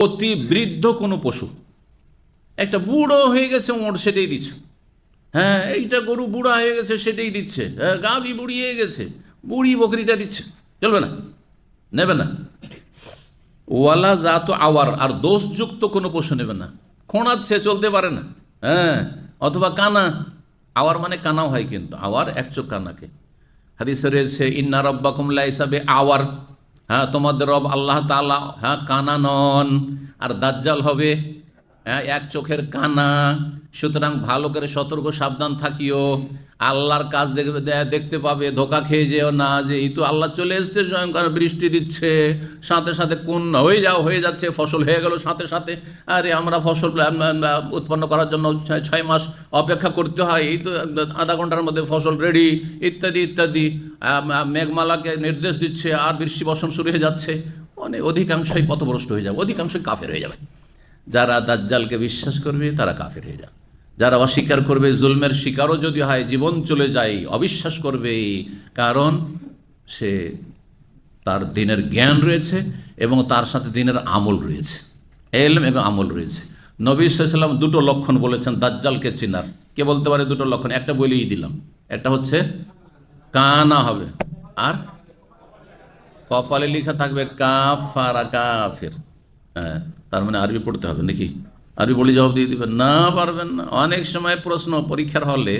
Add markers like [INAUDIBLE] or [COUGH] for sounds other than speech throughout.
অতি বৃদ্ধ কোনো পশু। একটা বুড়ো হয়ে গেছে ওঁট সেটাই দিচ্ছে। হ্যাঁ এইটা গরু বুড়া হয়ে গেছে সেটাই দিচ্ছে। হ্যাঁ গাভি বুড়িয়ে গেছে, বুড়ি বকরিটা দিচ্ছে। চলবে না? নেবে না? ওয়ালা জাত আওয়ার, আর দোষযুক্ত কোনো পশু নেবে না। খোঁড়াচ্ছে চলতে পারে না। হ্যাঁ অথবা কানা। আওয়ার মানে কানাও হয় কিন্তু, আওয়ার এক চোখ কানাকে। হাদিসে রয়েছে, ইন্না রব্বাকুমলা হিসাবে আওয়ার। হ্যাঁ তোমাদের রব আল্লাহ তালা হ্যাঁ কানা নন আর দাজ্জাল হবে হ্যাঁ এক চোখের কানা। সুতরাং ভালো করে সতর্ক, সাবধান থাকিও। আল্লাহর কাজ দেখবে দেখতে পাবে, ধোকা খেয়ে যেও না যে এই তো আল্লাহ চলে এসছে, স্বয়ংকার বৃষ্টি দিচ্ছে, সাথে সাথে কোন হয়ে যাও, হয়ে যাচ্ছে, ফসল হয়ে গেল সাথে সাথে। আরে আমরা ফসল উৎপন্ন করার জন্য ছয়- মাস অপেক্ষা করতে হয়, এই তো আধা ঘণ্টার মধ্যে ফসল রেডি ইত্যাদি ইত্যাদি। মেঘমালাকে নির্দেশ দিচ্ছে, আর বৃষ্টি বর্ষণ শুরু হয়ে যাচ্ছে। অনেক অধিকাংশই পথভ্রষ্ট হয়ে যাবে, অধিকাংশই কাফের হয়ে যাবে। যারা দাজ্জালকে বিশ্বাস করবে, তারা কাফের হয়ে যাবে। যারা অস্বীকার করবে, জুলমের শিকারও যদি হয়, জীবন চলে যায়, অবিশ্বাস করবে। কারণ সে তার দিনের জ্ঞান রয়েছে এবং তার সাথে দিনের আমল রয়েছে। এলম এবং আমল রয়েছে। নবী সাল্লাম দুটো লক্ষণ বলেছেন, দাজ্জালকে চিনার। কে বলতে পারে দুটো লক্ষণ? একটা বলেই দিলাম। একটা হচ্ছে, কানা হবে। আর কপালে লেখা থাকবে, কাফারা কাফের। হ্যাঁ তার মানে আরবি পড়তে হবে নাকি? আরবি বলে জবাব দিয়ে দিবেন, না পারবেন না। অনেক সময় প্রশ্ন পরীক্ষার হলে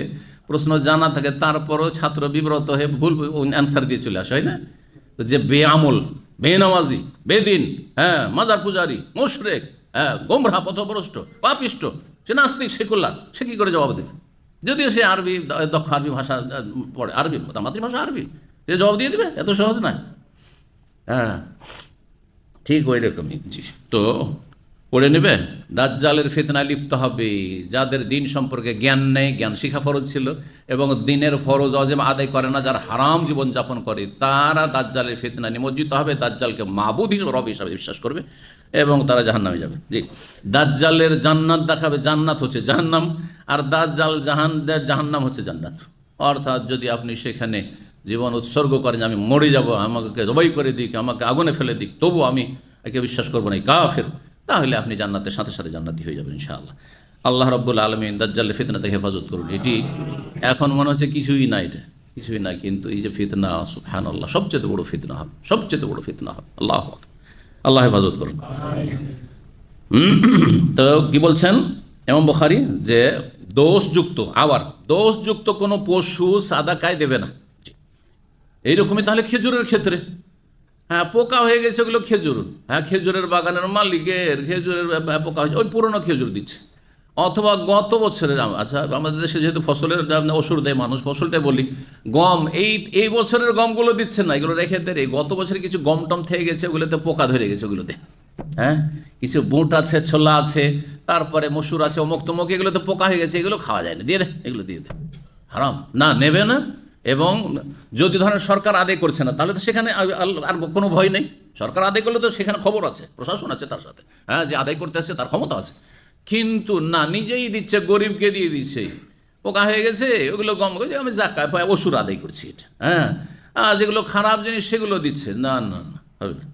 প্রশ্ন জানা থাকে, তারপরও ছাত্র বিব্রত হয়ে ভুল অ্যান্সার দিয়ে চলে আসে, হয় না? যে বেআমল, বেনামাজি, বেদিন হ্যাঁ মাজার পূজারি, মুশরেক হ্যাঁ গোমরা, পথভ্রষ্ট, পাপিষ্ট, সে নাস্তিক সেকুলার সে কী করে জবাব দেবে? যদিও সে আরবি, দক্ষ আরবি ভাষা পড়ে, আরবি, মাতৃভাষা আরবি, সে জবাব দিয়ে দিবে? এত সহজ নয়। হ্যাঁ ঠিক ওই রকমই। জি, তো পড়ে নেবে? দাজ্জালের ফিতনায় লিপ্ত হবে। যাদের দিন সম্পর্কে জ্ঞান নেই, জ্ঞান শিখা ফরজ ছিল এবং দিনের ফরজ অজেম আদায় করে না, যারা হারাম জীবন যাপন করে, তারা দাজ্জালের ফিতনা নিমজ্জিত হবে, দাজ্জালকে মাবুদ হিসেবে, রব হিসাবে বিশ্বাস করবে এবং তারা জাহান্নামে যাবে। জি। দাজ্জালের জান্নাত দেখাবে, জান্নাত হচ্ছে জাহান্নাম, আর দাজ্জাল জাহান, জাহান্নাম হচ্ছে জান্নাত। অর্থাৎ যদি আপনি সেখানে জীবন উৎসর্গ করেন, আমি মরে যাব, আমাকে জবাই করে দিক, আমাকে আগুনে ফেলে দিক, তবু আমি একে বিশ্বাস করব না কাফের। তাহলে আপনি জান্নাতের সাথে সাথে জান্নাতি হয়ে যাবেন ইনশাআল্লাহ। আল্লাহ রব্বুল আলমিন দাজ্জালের ফিতনা থেকে হেফাজত করুন। এটি এখন মনে হচ্ছে কিছুই না এটা, কিছুই না, কিন্তু এই যে ফিতনা সুফহান আল্লাহ সবচেয়ে বড় ফিতনা হবে, সবচেয়ে বড় ফিতনা হবে। আল্লাহ আল্লাহ হেফাজত করুন। [CLEARS THROAT] তো কি বলছেন? এমন বখারি যে দোষযুক্ত, আবার দোষযুক্ত কোনো পশু সাদা কায় দেবে না। এইরকমই তাহলে খেজুরের ক্ষেত্রে। হ্যাঁ পোকা হয়ে গেছে ওগুলো খেজুর। হ্যাঁ খেজুরের বাগানের মালিকের খেজুরের পোকা হয়েছে। ওই পুরনো খেজুর দিচ্ছে। অথবা গত বছরের আচ্ছা আমাদের দেশে যেহেতু ফসলের ওষুধ দেয়, মানুষ ফসলটাই বলি, গম, এই এই বছরের গমগুলো দিচ্ছে না, এগুলো রেখে দেয় গত বছরে কিছু গম টম থেকে গেছে, ওগুলোতে পোকা ধরে গেছে ওগুলোতে। হ্যাঁ কিছু বুট আছে, ছোলা আছে, তারপরে মসুর আছে অমুক তমুক এগুলোতে পোকা হয়ে গেছে, এগুলো খাওয়া যায় না। দিয়ে দে, এগুলো দিয়ে দে। হারাম। না, নেবে না। এবং যদি ধরেন সরকার আদায় করছে না, তাহলে তো সেখানে আর- কোনো ভয় নেই। সরকার আদায় করলে তো সেখানে খবর আছে, প্রশাসন আছে তার সাথে। হ্যাঁ যে আদায় করতে আসছে তার ক্ষমতা আছে। কিন্তু না, নিজেই দিচ্ছে, গরিবকে দিয়ে দিচ্ছে। পোকা হয়ে গেছে, ওগুলো গম যে আমি জাকা ওষুধ আদায় করছি এটা। হ্যাঁ আর যেগুলো খারাপ জিনিস সেগুলো দিচ্ছে। না না না, হবে না।